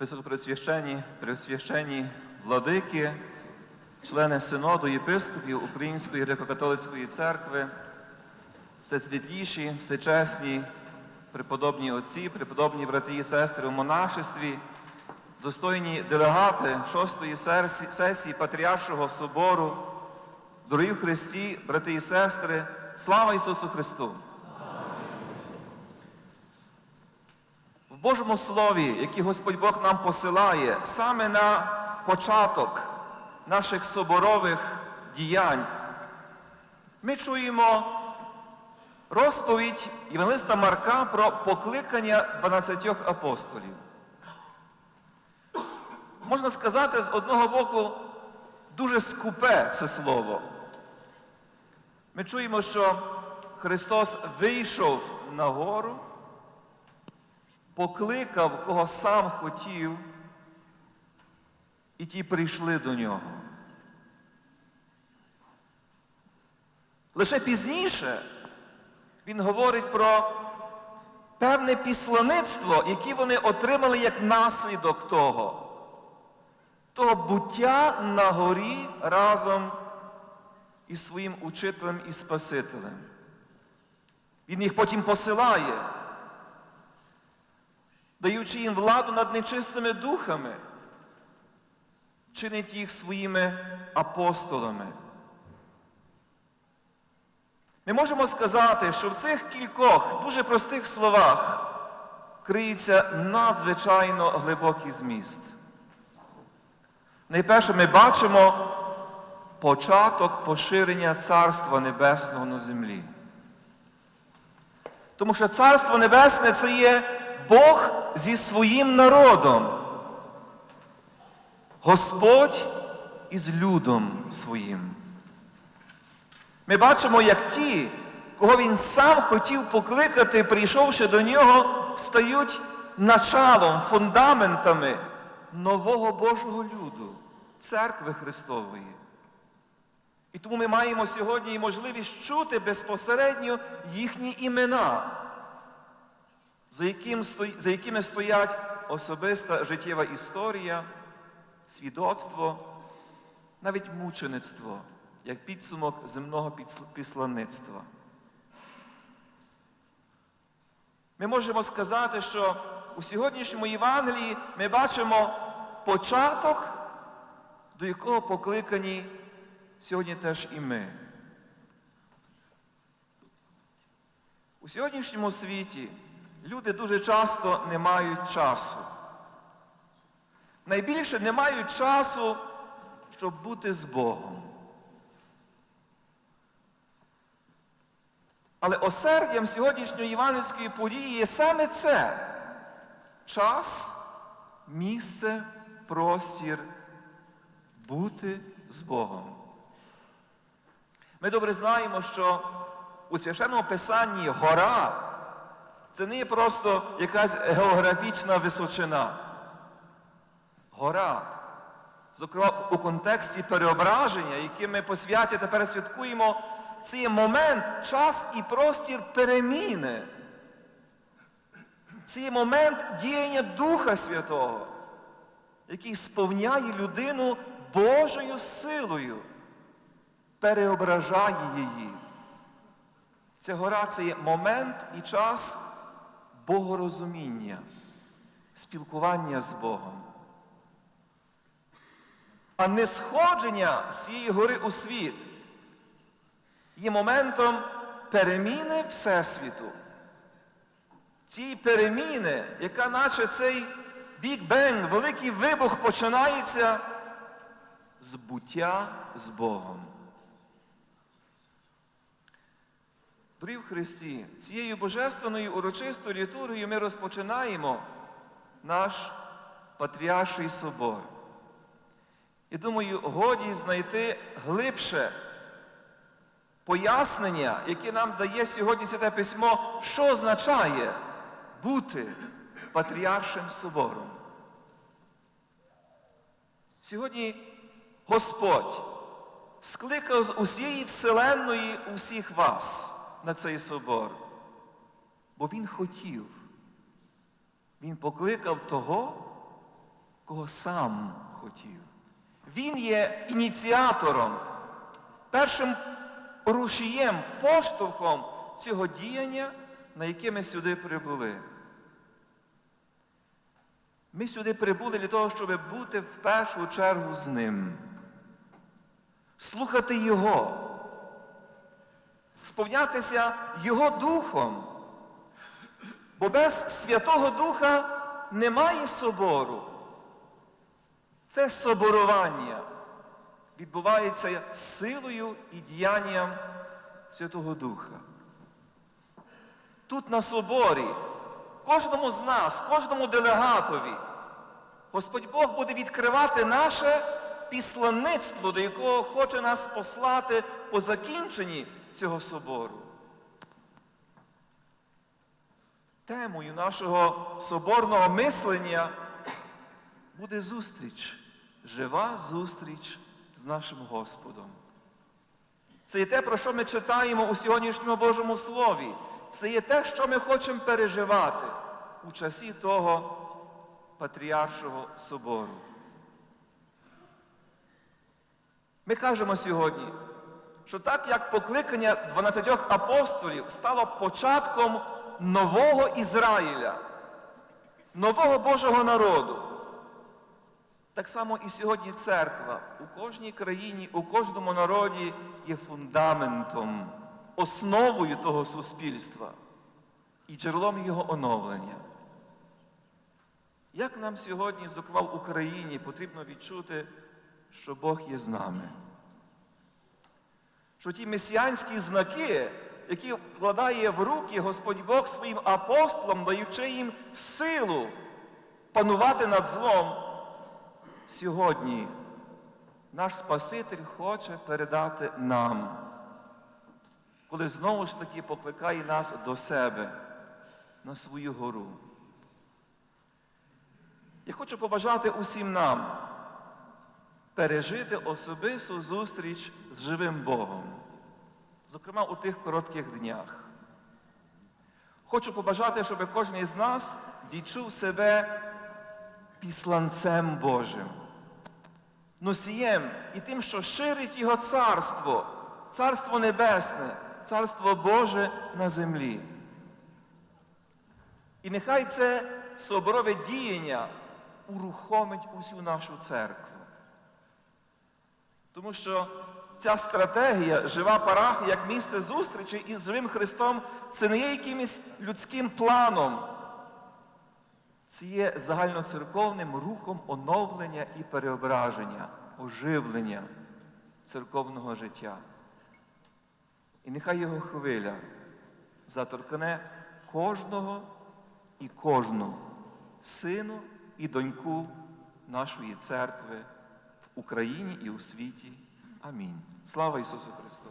Високопресвященні, преосвященні владики, члени синоду єпископів Української греко-католицької церкви, всесвітліші, всечесні, преподобні отці, преподобні брати і сестри у монашестві, достойні делегати шостої сесії Патріаршого собору, дорогі в Христі, брати і сестри, слава Ісусу Христу! Божому Слові, яке Господь Бог нам посилає, саме на початок наших соборових діянь, ми чуємо розповідь Євангелиста Марка про покликання 12 апостолів. Можна сказати, з одного боку, дуже скупе це слово. Ми чуємо, що Христос вийшов на гору, покликав, кого сам хотів, і ті прийшли до нього. Лише пізніше він говорить про певне післаництво, яке вони отримали як наслідок того, того буття на горі разом із своїм учителем і Спасителем. Він їх потім посилає даючи їм владу над нечистими духами, чинить їх своїми апостолами. Ми можемо сказати, що в цих кількох дуже простих словах криється надзвичайно глибокий зміст. Найперше ми бачимо початок поширення Царства Небесного на землі. Тому що Царство Небесне це є Бог зі своїм народом. Господь із людом своїм. Ми бачимо, як ті, кого він сам хотів покликати, прийшовши до нього, стають началом, фундаментами нового Божого люду, церкви Христової. І тому ми маємо сьогодні і можливість чути безпосередньо їхні імена за, яким, за якими стоять особиста життєва історія, свідоцтво, навіть мучеництво, як підсумок земного піс- післанництва. Ми можемо сказати, що у сьогоднішньому Євангелії ми бачимо початок, до якого покликані сьогодні теж і ми. У сьогоднішньому світі люди дуже часто не мають часу. Найбільше не мають часу, щоб бути з Богом. Але осердям сьогоднішньої іванівської події є саме це час, місце, простір бути з Богом. Ми добре знаємо, що у священному писанні гора це не є просто якась географічна височина. Гора. Зокрема, у контексті переображення, яким ми по святі тепер святкуємо, це є момент, час і простір переміни. Це є момент діяння Духа Святого, який сповняє людину Божою силою, переображає її. Ця гора це є момент і час богорозуміння, спілкування з Богом. А не сходження з цієї гори у світ є моментом переміни Всесвіту. Цієї переміни, яка наче цей Біг Бен, великий вибух починається з буття з Богом. Дорогі в Христі, цією божественною урочистою літургією ми розпочинаємо наш Патріарший собор. І думаю, годі знайти глибше пояснення, яке нам дає сьогодні Святе Письмо, що означає бути Патріаршим собором. Сьогодні Господь скликав з усієї вселенної усіх вас на цей собор. Бо Він хотів. Він покликав того, кого сам хотів. Він є ініціатором, першим рушієм, поштовхом цього діяння, на яке ми сюди прибули. Ми сюди прибули для того, щоб бути в першу чергу з ним, слухати Його, сповнятися Його Духом. Бо без Святого Духа немає собору. Це соборування відбувається силою і діянням Святого Духа. Тут на соборі, кожному з нас, кожному делегатові, Господь Бог буде відкривати наше післанництво, до якого хоче нас послати по закінченні цього собору. Темою нашого соборного мислення буде зустріч, жива зустріч з нашим Господом. Це є те, про що ми читаємо у сьогоднішньому Божому Слові. Це є те, що ми хочемо переживати у часі того Патріаршого собору. Ми кажемо сьогодні, що так як покликання 12 апостолів стало початком нового Ізраїля, нового Божого народу, так само і сьогодні церква у кожній країні, у кожному народі є фундаментом, основою того суспільства і джерелом його оновлення. Як нам сьогодні, зокрема в Україні, потрібно відчути, що Бог є з нами? Що ті месіанські знаки, які вкладає в руки Господь Бог своїм апостолам, даючи їм силу панувати над злом, сьогодні наш Спаситель хоче передати нам, коли знову ж таки покликає нас до себе на свою гору. Я хочу побажати усім нам пережити особисту зустріч з живим Богом, зокрема у тих коротких днях. Хочу побажати, щоб кожен із нас відчув себе післанцем Божим, носієм і тим, що ширить Його царство, царство небесне, царство Боже на землі. І нехай це соборове діяння урухомить усю нашу церкву. Тому що ця стратегія, жива парафія, як місце зустрічі із живим Христом, це не є якимось людським планом. Це є загальноцерковним рухом оновлення і переображення, оживлення церковного життя. І нехай його хвиля заторкне кожного і кожну сину і доньку нашої церкви Україні і у світі. Амінь. Слава Ісусу Христу!